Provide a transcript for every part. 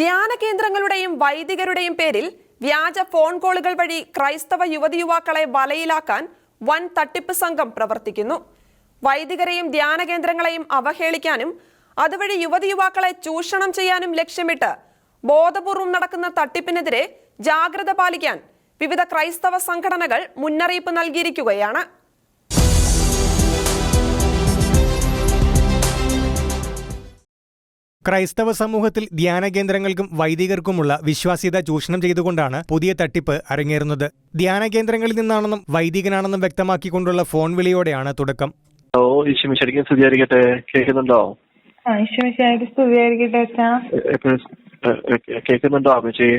ധ്യാന കേന്ദ്രങ്ങളുടെയും വൈദികരുടെയും പേരിൽ വ്യാജ ഫോൺ കോളുകൾ വഴി ക്രൈസ്തവ യുവതി യുവാക്കളെ വലയിലാക്കാൻ വൻ തട്ടിപ്പ് സംഘം പ്രവർത്തിക്കുന്നു. വൈദികരെയും ധ്യാന കേന്ദ്രങ്ങളെയും അവഹേളിക്കാനും അതുവഴി യുവതി യുവാക്കളെ ചൂഷണം ചെയ്യാനും ലക്ഷ്യമിട്ട് ബോധപൂർവം നടക്കുന്ന തട്ടിപ്പിനെതിരെ ജാഗ്രത പാലിക്കാൻ വിവിധ ക്രൈസ്തവ സംഘടനകൾ മുന്നറിയിപ്പ് നൽകിയിരിക്കുകയാണ്. ക്രൈസ്തവ സമൂഹത്തിൽ ധ്യാന കേന്ദ്രങ്ങൾക്കും വൈദികർക്കുമുള്ള വിശ്വാസ്യത ചൂഷണം ചെയ്തുകൊണ്ടാണ് പുതിയ തട്ടിപ്പ് അരങ്ങേറുന്നത്. ധ്യാന കേന്ദ്രങ്ങളിൽ നിന്നാണെന്നും വൈദികനാണെന്നും വ്യക്തമാക്കിക്കൊണ്ടുള്ള ഫോൺ വിളിയോടെയാണ് തുടക്കം. ഓ ഈശ്വര ശരിക്കും സ്തുതിയായിരിക്കട്ടെ. കേൾക്കുന്നുണ്ടോ? കേൾക്കുന്നുണ്ടോ അമ്മച്ചി?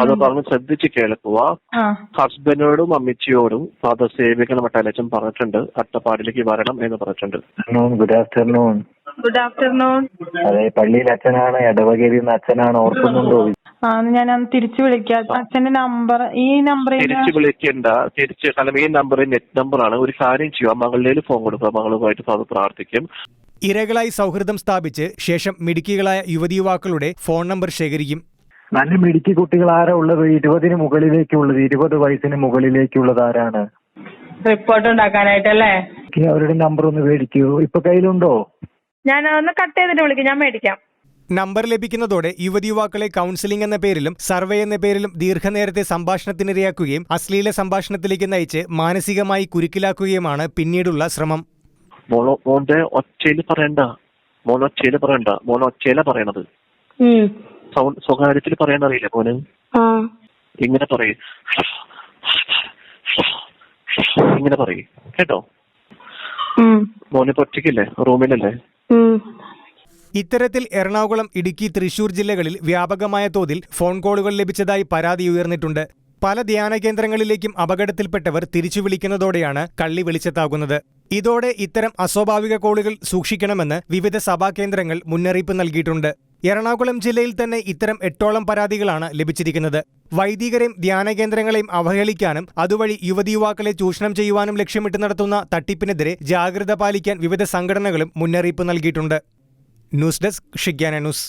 അത് പറഞ്ഞ് ശ്രദ്ധിച്ച് കേൾക്കുക ഹസ്ബൻഡിനോടും അമ്മച്ചിയോടും ഫാദർ സേവിക്കണം മട്ടാലച്ചൻ പറഞ്ഞിട്ടുണ്ട്. അട്ടപ്പാടിലേക്ക് വരണം എന്ന് പറഞ്ഞിട്ടുണ്ട്. Good afternoon. ഗുഡ് ആഫ്റ്റർനൂൺ അതെ പള്ളിയിൽ അച്ഛനാണ് ഇടവകയിൽ നിന്ന് അച്ഛനാണ് ഓർക്കുന്നുണ്ടോ? ആ ഞാൻ അന്ന് തിരിച്ചു വിളിക്കാം. അച്ഛന്റെ നമ്പർ ഈ നമ്പർ തിരിച്ചു വിളിക്കണ്ട തിരിച്ച് കാരണം ഈ നമ്പർ നെറ്റ് നമ്പറാണ് ഒരു കാര്യം ചെയ്യുക മകളുടെ ഫോൺ കൊടുക്കുക. മകളുമായിട്ട് ഫാദർ പ്രാർത്ഥിക്കും. ഇരകളായി സൗഹൃദം സ്ഥാപിച്ച് ശേഷം മിടുക്കികളായ യുവതി യുവാക്കളുടെ ഫോൺ നമ്പർ ശേഖരിക്കും. നല്ല മിടുക്കി കുട്ടികൾ ആരാ ഉള്ളത്? ഇരുപതിന് മുകളിലേക്കുള്ളത് ഇരുപത് വയസ്സിന് മുകളിലേക്കുള്ളത് ആരാണ്? റിപ്പോർട്ട് ഉണ്ടാക്കാനായിട്ടല്ലേ? അവരുടെ നമ്പർ ഒന്ന് മേടിക്കൂ. ഇപ്പൊ കയ്യിലുണ്ടോ? ഞാൻ ഒന്ന് കട്ട് ചെയ്തിട്ട് വിളിക്കും ഞാൻ മേടിക്കാം. നമ്പർ ലഭിക്കുന്നതോടെ യുവതി യുവാക്കളെ കൗൺസിലിംഗ് എന്ന പേരിലും സർവേ എന്ന പേരിലും ദീർഘനേരത്തെ സംഭാഷണത്തിനിരയാക്കുകയും അശ്ലീല സംഭാഷണത്തിലേക്ക് നയിച്ച് മാനസികമായി കുരുക്കിലാക്കുകയുമാണ് പിന്നീടുള്ള ശ്രമം. മോളോ മോന്റെ ഒച്ചയിൽ പറയണ്ട. മോൻ ഒച്ചയിൽ പറയണ്ട. മോൻ ഒച്ചയില പറയണത്. സൗണ്ട് സ്വകാര്യത്തിൽ പറയാൻ അറിയില്ല മോന്? ഇങ്ങനെ പറയും. ഇങ്ങനെ പറയും. കേട്ടോ? മോനിപ്പോ ഒറ്റയ്ക്കല്ലേ? റൂമിലല്ലേ? ഇത്തരത്തിൽ എറണാകുളം ഇടുക്കി തൃശൂർ ജില്ലകളിൽ വ്യാപകമായ തോതിൽ ഫോൺ കോളുകൾ ലഭിച്ചതായി പരാതി ഉയർന്നിട്ടുണ്ട്. പല ധ്യാന കേന്ദ്രങ്ങളിലേക്കും അപകടത്തിൽപ്പെട്ടവർ തിരിച്ചു വിളിക്കുന്നതോടെയാണ് കള്ളി വെളിച്ചത്താകുന്നത് ഇതോടെ ഇത്തരം അസ്വാഭാവിക കോളുകൾ സൂക്ഷിക്കണമെന്ന് വിവിധ സഭാ കേന്ദ്രങ്ങൾ മുന്നറിയിപ്പ് നൽകിയിട്ടുണ്ട്. എറണാകുളം ജില്ലയിൽ തന്നെ ഇത്തരം എട്ടോളം പരാതികളാണ് ലഭിച്ചിരിക്കുന്നത്. വൈദികരെയും ധ്യാന കേന്ദ്രങ്ങളെയും അവഹേളിക്കാനും അതുവഴി യുവതി യുവാക്കളെ ചൂഷണം ചെയ്യുവാനും ലക്ഷ്യമിട്ട് നടത്തുന്ന തട്ടിപ്പിനെതിരെ ജാഗ്രത പാലിക്കാൻ വിവിധ സംഘടനകളും മുന്നറിയിപ്പ് നൽകിയിട്ടുണ്ട്. ന്യൂസ് ഡെസ്ക് ഷിഗ്യാന ന്യൂസ്.